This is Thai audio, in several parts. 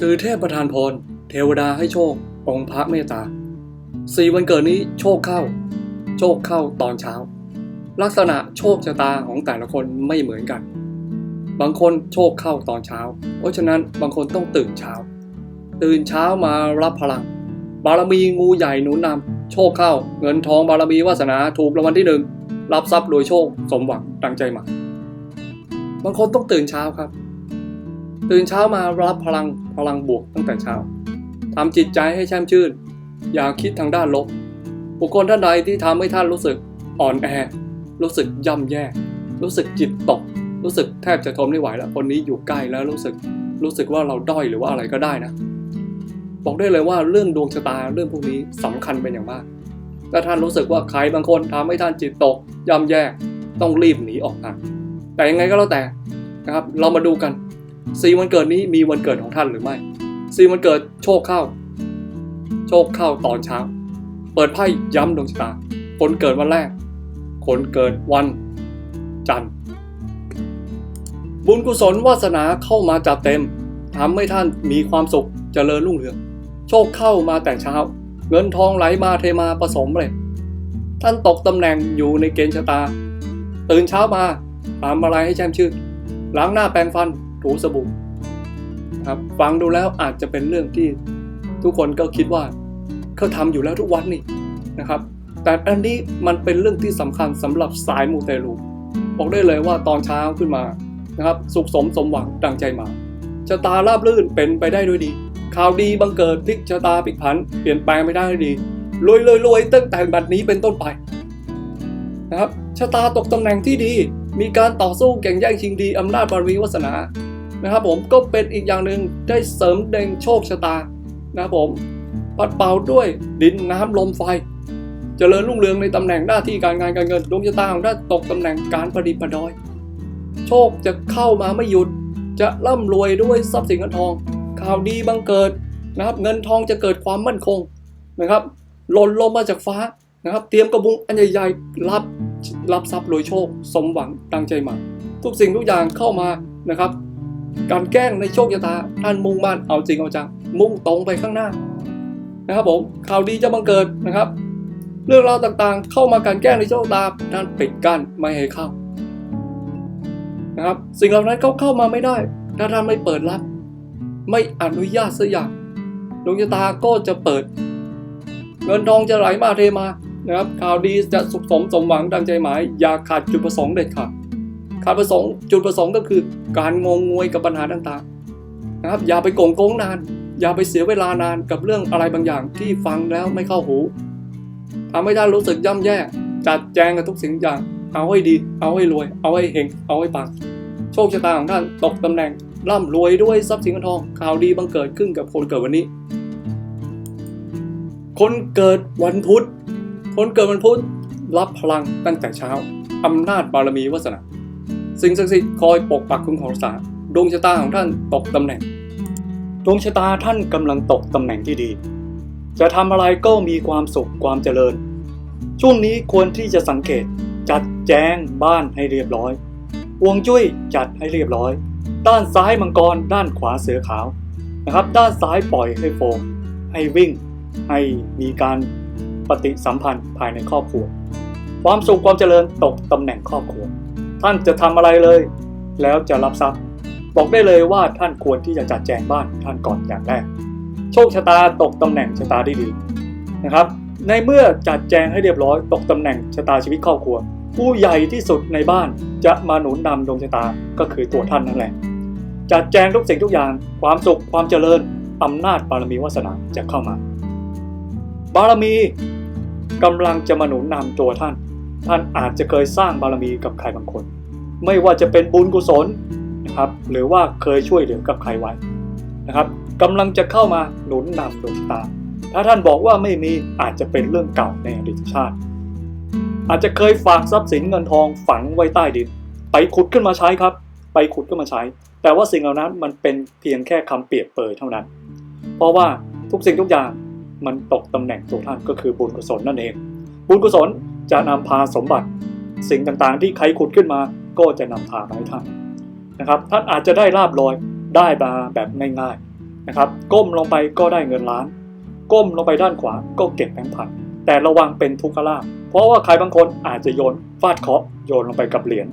สื่อเทพประทานพร เทวดาให้โชค องค์พระเมตตาสี่วันเกิดนี้โชคเข้า โชคเข้าตอนเช้า ลักษณะโชคชะตาของแต่ละคนไม่เหมือนกัน บางคนโชคเข้าตอนเช้า เพราะฉะนั้นบางคนต้องตื่นเช้า ตื่นเช้ามารับพลัง บารมีงูใหญ่หนุนนำโชคเข้า เงินทองบารมีวาสนาถูกรางวัลที่หนึ่งรับทรัพย์โดยโชคสมหวังดังใจหมายบางคนต้องตื่นเช้าครับ ตื่นเช้ามารับพลังพลังบวกตั้งแต่เช้าทำจิตใจให้แช่มชื่น อย่าคิดทางด้านลบ บุคคลท่านใดที่ทำให้ท่านรู้สึกอ่อนแอ รู้สึกย่ำแย่ รู้สึกจิตตก รู้สึกแทบจะทนไม่ไหวแล้ว คนนี้อยู่ใกล้แล้วรู้สึกรู้สึกว่าเราด้อยหรือว่าอะไรก็ได้นะ บอกได้เลยว่าเรื่องดวงชะตาเรื่องพวกนี้สำคัญเป็นอย่างมาก ถ้าท่านรู้สึกว่าใครบางคนทำให้ท่านจิตตกย่ำแย่ต้องรีบหนีออกห่างแต่ยังไงก็แล้วแต่นะครับ เรามาดูกัน สี่วันเกิดนี้มีวันเกิดของท่านหรือไม่สี่วันเกิดโชคเข้า โชคเข้าตอนเช้า เปิดไพ่ย้ำดวงชะตา คนเกิดวันแรก คนเกิดวัน จันทร์ บุญกุศลวาสนาเข้ามาจัดเต็มทำให้ท่านมีความสุขเจริญรุ่งเรือง โชคเข้ามาแต่เช้า เงินทองไหลมาเทมาผสมเลย ท่านตกตำแหน่งอยู่ในเกณฑ์ชะตา ตื่นเช้ามาทำอะไรให้แช่มชื่นล้างหน้าแปรงฟัน ถูสบู่ครับฟังดูแล้วอาจจะเป็นเรื่องที่ทุกคนก็คิดว่าเขาทำอยู่แล้วทุกวันนี่นะครับ แต่อันนี้มันเป็นเรื่องที่สำคัญสำหรับสายมูเตลูบอกได้เลยว่าตอนเช้าขึ้นมานะครับสุขสมสมหวังดังใจมาชะตาราบรื่นเป็นไปได้ด้วยดี ข่าวดีบังเกิดพลิกชะตาพลิกผัน เปลี่ยนแปลงไปได้ด้วยดีรวยรวยรวยตั้งแต่บัดนี้เป็นต้นไปนะครับชะตาตกตำแหน่งที่ดี มีการต่อสู้แข่งแย่งชิงดีอำนาจบารมีวาสนา นะครับผมก็เป็นอีกอย่างหนึ่งได้เสริมเดงโชคชะตานะครับผมปัดเป่าด้วยดินน้ำลมไฟเจริญรุ่งเรืองในตำแหน่งหน้าที่การงานการเงินดวงชะตาของท่านตกตำแหน่งการประดิษฐ์ประดอย โชคจะเข้ามาไม่หยุด จะร่ำรวยด้วยทรัพย์สินเงินทอง ข่าวดีบังเกิดนะครับเงินทองจะเกิดความมั่นคงนะครับหล่นลงมาจากฟ้านะครับ เตรียมกระบุงอันใหญ่ๆรับรับทรัพย์รวยโชค สมหวังตั้งใจมา ทุกสิ่งทุกอย่างเข้ามานะครับ การแกล้งในโชคชะตาท่านมุ่งมั่นเอาจริงเอาจังมุ่งตรงไปข้างหน้านะครับผมข่าวดีจะบังเกิดนะครับ เรื่องราวต่างๆ เข้ามาการแกล้งในโชคชะตาท่านปิดกั้นไม่ให้เข้านะครับสิ่งเหล่านั้นเขาเข้ามาไม่ได้ถ้าท่านไม่เปิดรับ ไม่อนุญาตสักอย่างดวงชะตาก็จะเปิด เงินทองจะไหลมาเทมานะครับข่าวดีจะสุขสมสมหวังดังใจหมาย อย่าขาดจุดประสงค์เด็ดขาด ขาดประสงค์จุดประสงค์ก็คือการงงงวยกับปัญหาต่างๆนะครับ อย่าไปโกงโกงนาน อย่าไปเสียเวลานานกับเรื่องอะไรบางอย่างที่ฟังแล้วไม่เข้าหูทำให้ท่านรู้สึกย่ำแย่ จัดแจงกับทุกสิ่งอย่าง เอาให้ดี เอาให้รวย เอาให้เฮงเอาให้ปังโชคชะตาของท่านตกตำแหน่งร่ำรวยด้วยทรัพย์สินเงินทองข่าวดีบังเกิดขึ้นกับคนเกิดวันนี้ คนเกิดวันพุธคนเกิดวันพุธรับพลังตั้งแต่เช้าอำนาจบารมีวาสนา สิ่งศักดิ์สิทธิ์คอยปกปักคุ้มครองรักษาดวงชะตาของท่านตกตำแหน่ง ดวงชะตาท่านกำลังตกตำแหน่งที่ดี จะทำอะไรก็มีความสุขความเจริญ ช่วงนี้ควรที่จะสังเกตจัดแจงบ้านให้เรียบร้อยห่วงจุ้ยจัดให้เรียบร้อย ด้านซ้ายมังกร ด้านขวาเสือขาวนะครับ ด้านซ้ายปล่อยให้โฟมให้วิ่ง ให้มีการปฏิสัมพันธ์ภายในครอบครัว ความสุขความเจริญตกตำแหน่งครอบครัว ท่านจะทำอะไรเลย แล้วจะรับทรัพย์ บอกได้เลยว่าท่านควรที่จะจัดแจงบ้านท่านก่อนอย่างแรก โชคชะตาตกตำแหน่งชะตาได้ดีนะครับ ในเมื่อจัดแจงให้เรียบร้อยตกตำแหน่งชะตาชีวิตครอบครัว ผู้ใหญ่ที่สุดในบ้านจะมาหนุนนำดวงชะตาก็คือตัวท่านนั่นแหละ จัดแจงทุกสิ่งทุกอย่าง ความสุขความเจริญอำนาจบารมีวาสนาจะเข้ามา บารมีกำลังจะมาหนุนนำตัวท่าน ท่านอาจจะเคยสร้างบารมีกับใครบางคน ไม่ว่าจะเป็นบุญกุศลนะครับ หรือว่าเคยช่วยเหลือกับใครไว้นะครับกำลังจะเข้ามาหนุนนำดวงตา ถ้าท่านบอกว่าไม่มีอาจจะเป็นเรื่องเก่าในอดีตชาติ อาจจะเคยฝากทรัพย์สินเงินทองฝังไว้ใต้ดิน ไปขุดขึ้นมาใช้ครับ ไปขุดขึ้นมาใช้ แต่ว่าสิ่งเหล่านั้นมันเป็นเพียงแค่คำเปรียบเปยเท่านั้น เพราะว่าทุกสิ่งทุกอย่างมันตกตำแหน่งตัวท่านก็คือบุญกุศลนั่นเอง บุญกุศล จะนำพาสมบัติ สิ่งต่างๆ ที่ใครขุดขึ้นมาก็จะนำพามาให้ท่านนะครับ ท่านอาจจะได้ลาบลอยได้มาแบบง่ายๆนะครับ ก้มลงไปก็ได้เงินล้าน ก้มลงไปด้านขวาก็เก็บแบงค์พันแต่ระวังเป็นทุกขลาภเพราะว่าใครบางคนอาจจะโยนฟาดเคาะโยนลงไปกับเหรียญ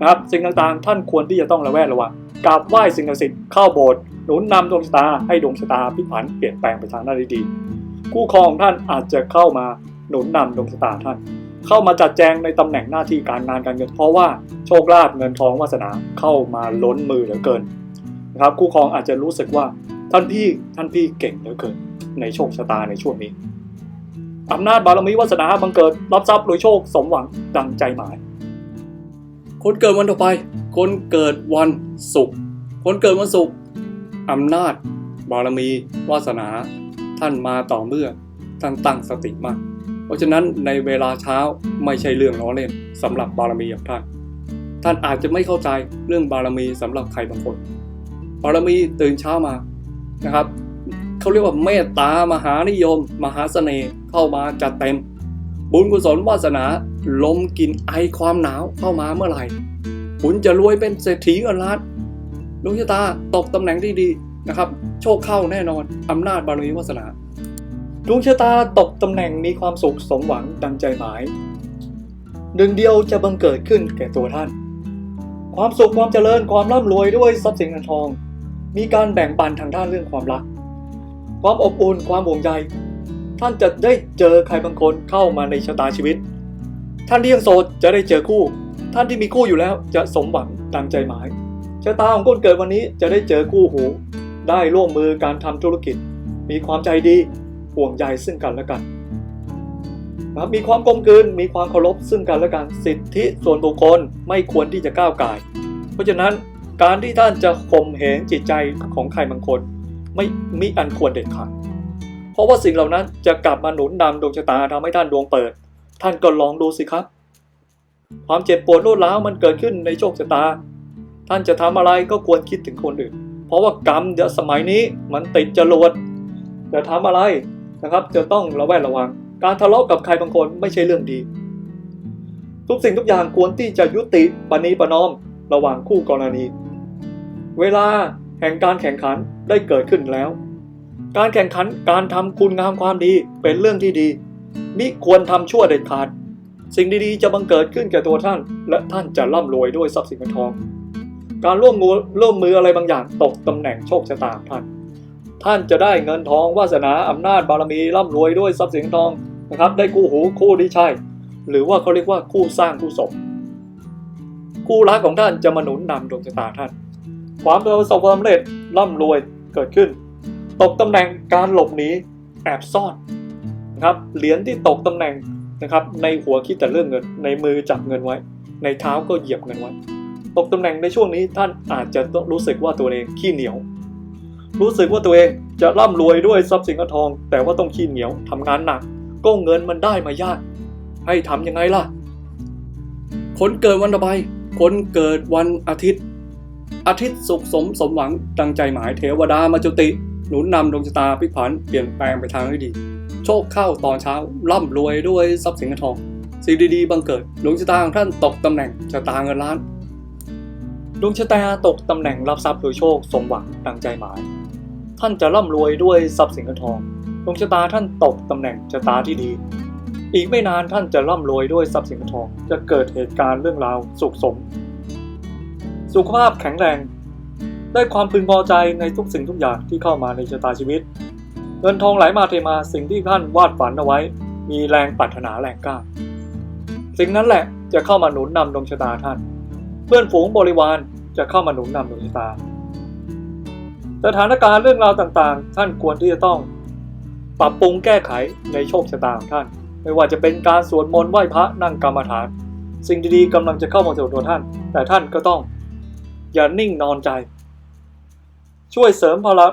นะครับ สิ่งต่างๆ ท่านควรที่จะต้องระแวดระวังกราบไหว้สิ่งศักดิ์สิทธิ์เข้าโบสถ์หนุนนำดวงชะตาให้ดวงชะตาพลิกผันเปลี่ยนแปลงไปทางด้านที่ดีคู่ครองท่านอาจจะเข้ามาหนุนนำดวงชะตาท่าน เข้ามาจัดแจงในตำแหน่งหน้าที่การงานการเงิน เพราะว่าโชคลาภเงินทองวาสนาเข้ามาล้นมือเหลือเกินนะครับคู่ครองอาจจะรู้สึกว่าท่านพี่ท่านพี่เก่งเหลือเกินในโชคชะตาในช่วงนี้อำนาจบารมีวาสนาบังเกิดรับทรัพย์โดยโชคสมหวังดังใจหมาย คนเกิดวันต่อไป คนเกิดวันศุกร์คนเกิดวันศุกร์อำนาจบารมีวาสนา ท่านมาต่อเมื่อท่านตั้งสติมั่น ราะฉะนั้นในเวลาเช้าไม่ใช่เรื่องล้อเล่นสำหรับบารมีของท่าน ท่านอาจจะไม่เข้าใจเรื่องบารมีสำหรับใครบางคน บารมีตื่นเช้ามานะครับเขาเรียกว่าเมตตามหานิยม มหาเสน่ห์เข้ามาจัดเต็ม บุญกุศลวาสนาลมกินไอความหนาวเข้ามาเมื่อไหร่คุณจะรวยเป็นเศรษฐีเงินล้านดวงชะตาตกตำแหน่งที่ดีนะครับ โชคเข้าแน่นอนอำนาจบารมีวาสนา ดวงชะตาตกตำแหน่งมีความสุขสมหวังดังใจหมายหนึ่งเดียวจะบังเกิดขึ้นแก่ตัวท่าน ความสุขความเจริญความร่ำรวยด้วยทรัพย์สินเงินทอง มีการแบ่งปันทางด้านเรื่องความรัก ความอบอุ่นความห่วงใยท่านจะได้เจอใครบางคนเข้ามาในชะตาชีวิต ท่านที่ยังโสดจะได้เจอคู่ ท่านที่มีคู่อยู่แล้วจะสมหวังดังใจหมายชะตาของคนเกิดวันนี้จะได้เจอคู่หู ได้ร่วมมือการทำธุรกิจ มีความใจดี ห่วงใยซึ่งกันและกันนะครับมีความกลมกลืนมีความเคารพซึ่งกันและกันสิทธิส่วนบุคคลไม่ควรที่จะก้าวไก่ายเพราะฉะนั้นการที่ท่านจะข่มเหงจิตใจของใครบางคน ไม่มิอันควรเด็ดขาดเพราะว่าสิ่งเหล่านั้นจะกลับมาหนุนนำดวงชะตาทำให้ท่านดวงเปิด ท่านก็ลองดูสิครับ ความเจ็บปวดรวดร้าวมันเกิดขึ้นในโชคชะตา ท่านจะทำอะไรก็ควรคิดถึงคนอื่น เพราะว่ากรรมเดี๋ยวสมัยนี้มันติดจรวดจะทำอะไร นะครับ จะต้องระแวดระวัง การทะเลาะกับใครบางคนไม่ใช่เรื่องดี ทุกสิ่งทุกอย่างควรที่จะยุติปณีประนอมระหว่างคู่กรณี เวลาแห่งการแข่งขันได้เกิดขึ้นแล้ว การแข่งขันการทำคุณงามความดีเป็นเรื่องที่ดีมิควรทำชั่วเด็ดขาด สิ่งดีๆ จะบังเกิดขึ้นแก่ตัวท่าน และท่านจะร่ำรวยด้วยทรัพย์สินเงินทอง การร่วมมือร่วมมืออะไรบางอย่างตกตำแหน่งโชคชะตาท่าน ท่านจะได้เงินทองวาสนาอำนาจบารมีร่ำรวยด้วยทรัพย์สินทองนะครับ ได้คู่หูคู่ที่ใช่ หรือว่าเขาเรียกว่าคู่สร้างคู่สมคู่รักของท่านจะมาหนุนนำดวงชะตาท่าน ความประสบความสำเร็จร่ำรวยเกิดขึ้น ตกตำแหน่งการหลบหนีแอบซ่อนนะครับเหรียญที่ตกตำแหน่งนะครับ ในหัวคิดแต่เรื่องเงิน ในมือจับเงินไว้ ในเท้าก็เหยียบเงินไว้ ตกตำแหน่งในช่วงนี้ท่านอาจจะต้องรู้สึกว่าตัวเองขี้เหนียว รู้สึกว่าตัวเองจะร่ำรวยด้วยทรัพย์สินเงินทอง แต่ว่าต้องขี้เหนียวทำงานหนัก ก็เงินมันได้มายาก ให้ทำยังไงล่ะ คนเกิดวันต่อไปคนเกิดวันอาทิตย์ อาทิตย์สุขสมสมหวังดังใจหมายเทวดามาจุติ หนุนนำดวงชะตาพลิกผันเปลี่ยนแปลงไปทางที่ดี โชคเข้าตอนเช้าร่ำรวยด้วยทรัพย์สินเงินทองสิ่งดีๆบังเกิดดวงชะตาของท่านตกตำแหน่งชะตาเงินล้านดวงชะตาตกตำแหน่งรับทรัพย์โดยโชคสมหวังดังใจหมาย ท่านจะร่ำรวยด้วยทรัพย์สินเงินทองดวงชะตาท่านตกตำแหน่งชะตาที่ดี อีกไม่นานท่านจะร่ำรวยด้วยทรัพย์สินเงินทอง จะเกิดเหตุการณ์เรื่องราวสุขสม สุขภาพแข็งแรง ได้ความพึงพอใจในทุกสิ่งทุกอย่างที่เข้ามาในชะตาชีวิต เงินทองไหลมาเทมาสิ่งที่ท่านวาดฝันเอาไว้ มีแรงปรารถนาแรงกล้า สิ่งนั้นแหละจะเข้ามาหนุนนำดวงชะตาท่าน เพื่อนฝูงบริวารจะเข้ามาหนุนนำดวงชะตา สถานการณ์เรื่องราวต่างๆ ท่านควรที่จะต้อง ปรับปรุงแก้ไขในโชคชะตาของท่าน ไม่ว่าจะเป็นการสวดมนต์ไหว้พระนั่งกรรมฐาน สิ่งดีๆกำลังจะเข้ามาสู่ตัวท่าน แต่ท่านก็ต้อง อย่านิ่งนอนใจ ช่วยเสริมพลัง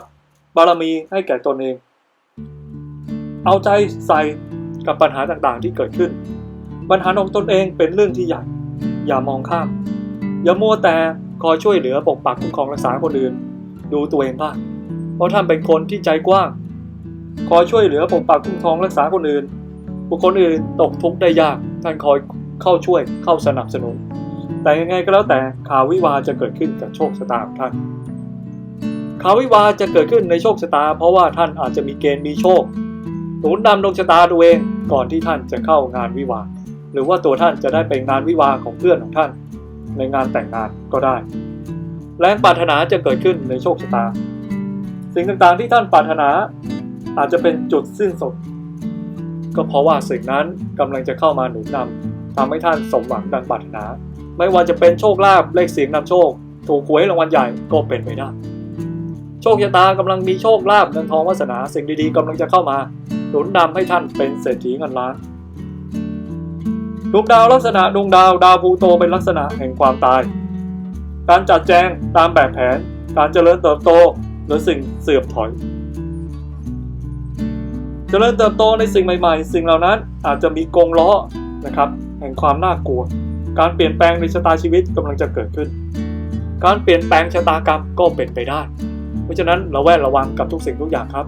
บารมีให้แก่ตนเอง เอาใจใส่กับปัญหาต่างๆที่เกิดขึ้น ปัญหาของตนเองเป็นเรื่องที่ใหญ่ อย่ามองข้าม อย่ามัวแต่คอยช่วยเหลือปกปักคุ้มครองรักษาคนอื่น ดูตัวเองบ้าง เพราะท่านเป็นคนที่ใจกว้าง คอยช่วยเหลือปกปักคุ้มครองรักษาคนอื่น บุคคลอื่นตกทุกข์ได้ยาก ท่านคอยเข้าช่วยเข้าสนับสนุน แต่ยังไงก็แล้วแต่ข่าววิวาจะเกิดขึ้นกับโชคชะตาของท่านข่าววิวาจะเกิดขึ้นในโชคชะตา เพราะว่าท่านอาจจะมีเกณฑ์มีโชคหนุนนำดวงชะตาตัวเองก่อนที่ท่านจะเข้างานวิวาหรือว่าตัวท่านจะได้ไปงานวิวาของเพื่อนของท่าน ในงานแต่งงานก็ได้ แรงปรารถนาจะเกิดขึ้นในโชคชะตา สิ่งต่างๆที่ท่านปรารถนาอาจจะเป็นจุดสิ้นสุด ก็เพราะว่าสิ่งนั้นกำลังจะเข้ามาหนุนนำทำให้ท่านสมหวังดังปรารถนา ไม่ว่าจะเป็นโชคลาภเลขเสียงนำโชค ถูกหวยรางวัลใหญ่ก็เป็นไปได้ โชคชะตากำลังมีโชคลาภเงินทองวาสนาสิ่งดีๆกำลังจะเข้ามาหนุนนำให้ท่านเป็นเศรษฐีเงินล้านดวงดาวลักษณะดวงดาวดาวพูโตเป็นลักษณะแห่งความตาย การจัดแจงตามแบบแผน การเจริญเติบโตหรือสิ่งเสื่อมถอย เจริญเติบโตในสิ่งใหม่ๆ สิ่งเหล่านั้นอาจจะมีกงล้อนะครับแห่งความน่ากลัว การเปลี่ยนแปลงในชะตาชีวิตกำลังจะเกิดขึ้น การเปลี่ยนแปลงชะตากรรมก็เป็นไปได้ เพราะฉะนั้นเระแวดระวังกับทุกสิ่งทุกอย่างครับ